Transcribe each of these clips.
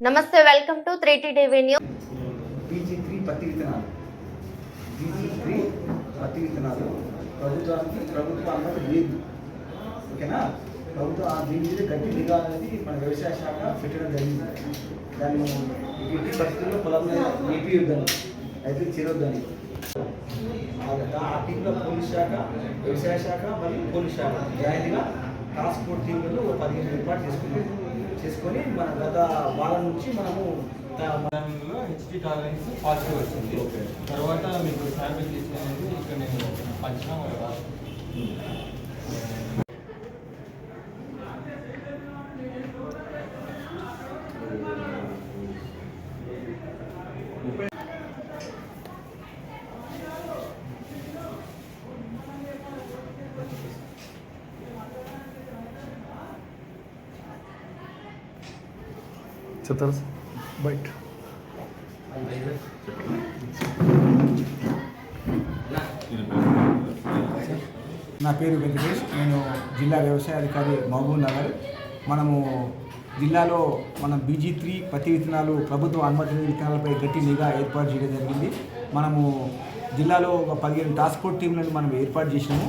నమస్తే welcome to three T TV news BG three పత్తి విత్తనాలు. బీజీ త్రీ పత్తి విత్తనాలు. ప్రభుత్వానికి ప్రభుత్వ అనుమతి లేదు. ఓకేనా? ప్రభుత్వం ఆ దీని మీద గట్టి నిఘా అనేది మన వ్యవసాయ శాఖ పెట్టడం జరిగింది. దాన్ని ఎట్టి పరిస్థితుల్లో పొలంలో నిలిపియొద్దని అయితే చేరొద్దని. ఆ- ఆ టీంలో పోలీస్ శాఖ వ్యవసాయ శాఖ మరియు పోలీస్ శాఖ జాయింట్గా టాస్క్ ఫోర్స్ ఒక పదిహేను ఏర్పాటు చేసుకున్నాం చేసుకొని మన గత వారం నుంచి మనము హెచ్డి టాలరెన్స్ పాజిటివ్ వచ్చింది. తర్వాత మీకు శాంపిల్ తీసి అనేది ఇక్కడ నేను పంచిన చెప్తారు బయట నా పేరు వెంకటేష్. నేను జిల్లా వ్యవసాయ అధికారి మహబూబ్ నగర్. మనము జిల్లాలో మనం బీజీ త్రీ పత్తి విత్తనాలు ప్రభుత్వ అనుమతి విత్తనాలపై గట్టి నిఘా ఏర్పాటు చేయడం జరిగింది. మనము జిల్లాలో ఒక పదిహేను టాస్క్ ఫోర్స్ టీంలను మనం ఏర్పాటు చేసినాము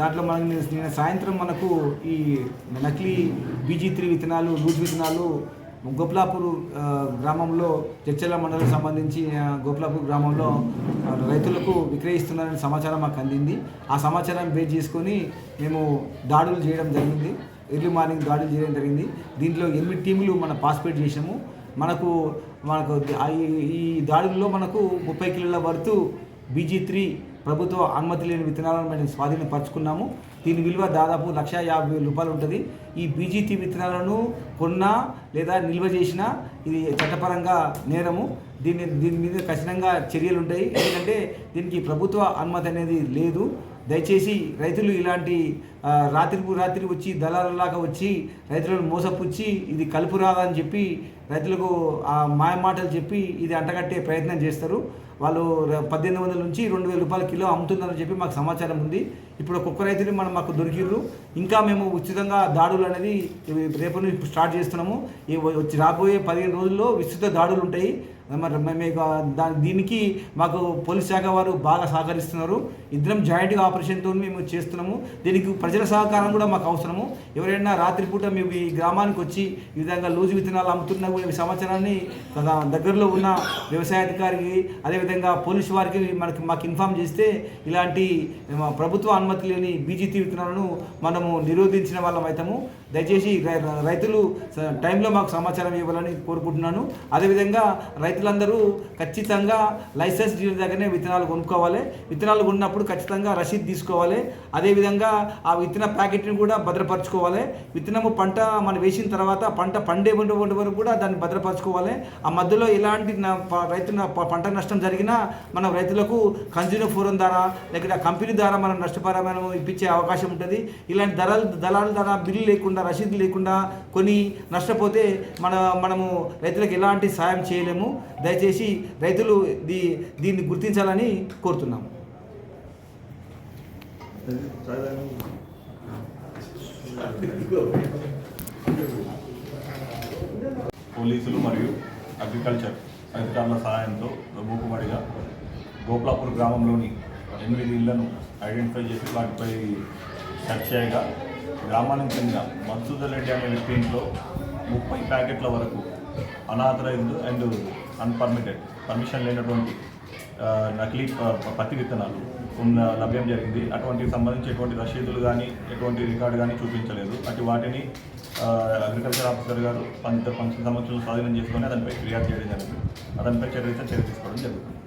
దాంట్లో మనం నిన్న సాయంత్రం మనకు ఈ నకిలీ బీజీ త్రీ విత్తనాలు లూజ్ విత్తనాలు గోప్లాపూర్ గ్రామంలో చర్చల మండలం సంబంధించి గోపులాపూర్ గ్రామంలో రైతులకు విక్రయిస్తున్నారని సమాచారం మాకు అందింది. ఆ సమాచారం బేస్ చేసుకొని మేము దాడులు చేయడం జరిగింది. ఎర్లీ మార్నింగ్ దాడులు చేయడం జరిగింది. దీంట్లో ఎనిమిది టీములు మనం పార్టిసిపేట్ చేసాము మనకు మనకు ఈ- ఈ దాడుల్లో మనకు ముప్పై కిలోల వరకు బీజీ త్రీ ప్రభుత్వ అనుమతి లేని విత్తనాలను మేము స్వాధీనపరచుకున్నాము దీని విలువ దాదాపు లక్ష యాభై వేల రూపాయలు ఉంటుంది. ఈ బీజీటీ విత్తనాలను కొన్నా లేదా నిల్వ చేసినా ఇది చట్టపరంగా నేరము. దీని దీని మీద ఖచ్చితంగా చర్యలు ఉంటాయి. ఎందుకంటే దీనికి ప్రభుత్వ అనుమతి అనేది లేదు. దయచేసి రైతులు ఇలాంటి రాత్రిపు రాత్రి వచ్చి దళాలలాగా వచ్చి రైతులను మోసపుచ్చి ఇది కలుపు రాదని చెప్పి రైతులకు ఆ మాయ మాటలు చెప్పి ఇది అంటగట్టే ప్రయత్నం చేస్తారు. వాళ్ళు పద్దెనిమిది వందల నుంచి రెండు వేల రూపాయల కిలో అమ్ముతున్నారని చెప్పి మాకు సమాచారం ఉంది. ఇప్పుడు ఒక్కొక్క రైతుని మనం మాకు దొరికిర్రు. ఇంకా మేము ఉచితంగా దాడులు అనేది రేపు నుంచి స్టార్ట్ చేస్తున్నాము. ఈ వచ్చి రాబోయే పదిహేను రోజుల్లో విస్తృత దాడులు ఉంటాయి మరి మీకు దీనికి మాకు పోలీస్ శాఖ వారు బాగా సహకరిస్తున్నారు. ఇద్దరం జాయింట్గా ఆపరేషన్తో మేము చేస్తున్నాము. దీనికి ప్రజల సహకారం కూడా మాకు అవసరము. ఎవరైనా రాత్రిపూట మేము ఈ గ్రామానికి వచ్చి ఈ విధంగా లూజు విత్తనాలు అమ్ముతున్నా కూడా సమాచారాన్ని దగ్గరలో ఉన్న వ్యవసాయ అధికారికి అదేవిధంగా పోలీసు వారికి మనకి మాకు ఇన్ఫామ్ చేస్తే ఇలాంటి మా ప్రభుత్వ అనుమతి లేని బీజీటీ విత్తనాలను మనము నిరోధించిన వాళ్ళం అవుతాము. దయచేసి రై- రైతులు స- టైంలో మాకు సమాచారం ఇవ్వాలని కోరుకుంటున్నాను. అదేవిధంగా రైతులందరూ ఖచ్చితంగా లైసెన్స్ డీలర్ దగ్గరనే విత్తనాలు కొనుక్కోవాలి. విత్తనాలు కొన్నప్పుడు ఖచ్చితంగా రసీదు తీసుకోవాలి. అదేవిధంగా ఆ విత్తన ప్యాకెట్ని కూడా భద్రపరచుకోవాలి. విత్తనము పంట మనం వేసిన తర్వాత పంట పండే ఉన్నటువంటి వరకు కూడా దాన్ని భద్రపరచుకోవాలి. ఆ మధ్యలో ఎలాంటి రైతు పంట నష్టం జరిగినా మనం రైతులకు కన్జ్యూమర్ ఫోరం ద్వారా లేకపోతే కంపెనీ ద్వారా మనం నష్టపరమైన ఇప్పించే అవకాశం ఉంటుంది. ఇలాంటి దళాలు దళాల ద్వారా బిల్లు లేకుండా రసీదు లేకుండా కొని నష్టపోతే మన మనము రైతులకు ఎలాంటి సాయం చేయలేము. దయచేసి రైతులు దీ దీన్ని గుర్తించాలని కోరుతున్నాము. పోలీసులు మరియు అగ్రికల్చర్ అధికారుల సహాయంతో మూకుమడిగా గోప్లాపూర్ గ్రామంలోని ఎనిమిది ఇళ్ళను ఐడెంటిఫై చేసి వాటిపై సెర్చ్ చేయగా గ్రామానికి చెందిన మధుసూదర్ రెడ్డి అనే వ్యక్తి ఇంట్లో ముప్పై ప్యాకెట్ల వరకు అనాథరైజ్డ్ అండ్ అన్పర్మిటెడ్ పర్మిషన్ లేనటువంటి నకిలీ ప- పత్తి విత్తనాలు ఉన్న లభ్యం జరిగింది. అటువంటికి సంబంధించి ఎటువంటి రసీదులు కానీ ఎటువంటి రికార్డు కానీ చూపించలేదు. అటు వాటిని అగ్రికల్చర్ ఆఫీసర్ గారు పంచ పంచ సంవత్సరాలు స్వాధీనం చేసుకొని అతనిపై ఫిర్యాదు చేయడం జరిగింది. అతనిపై చర్య చర్య తీసుకోవడం జరుగుతుంది.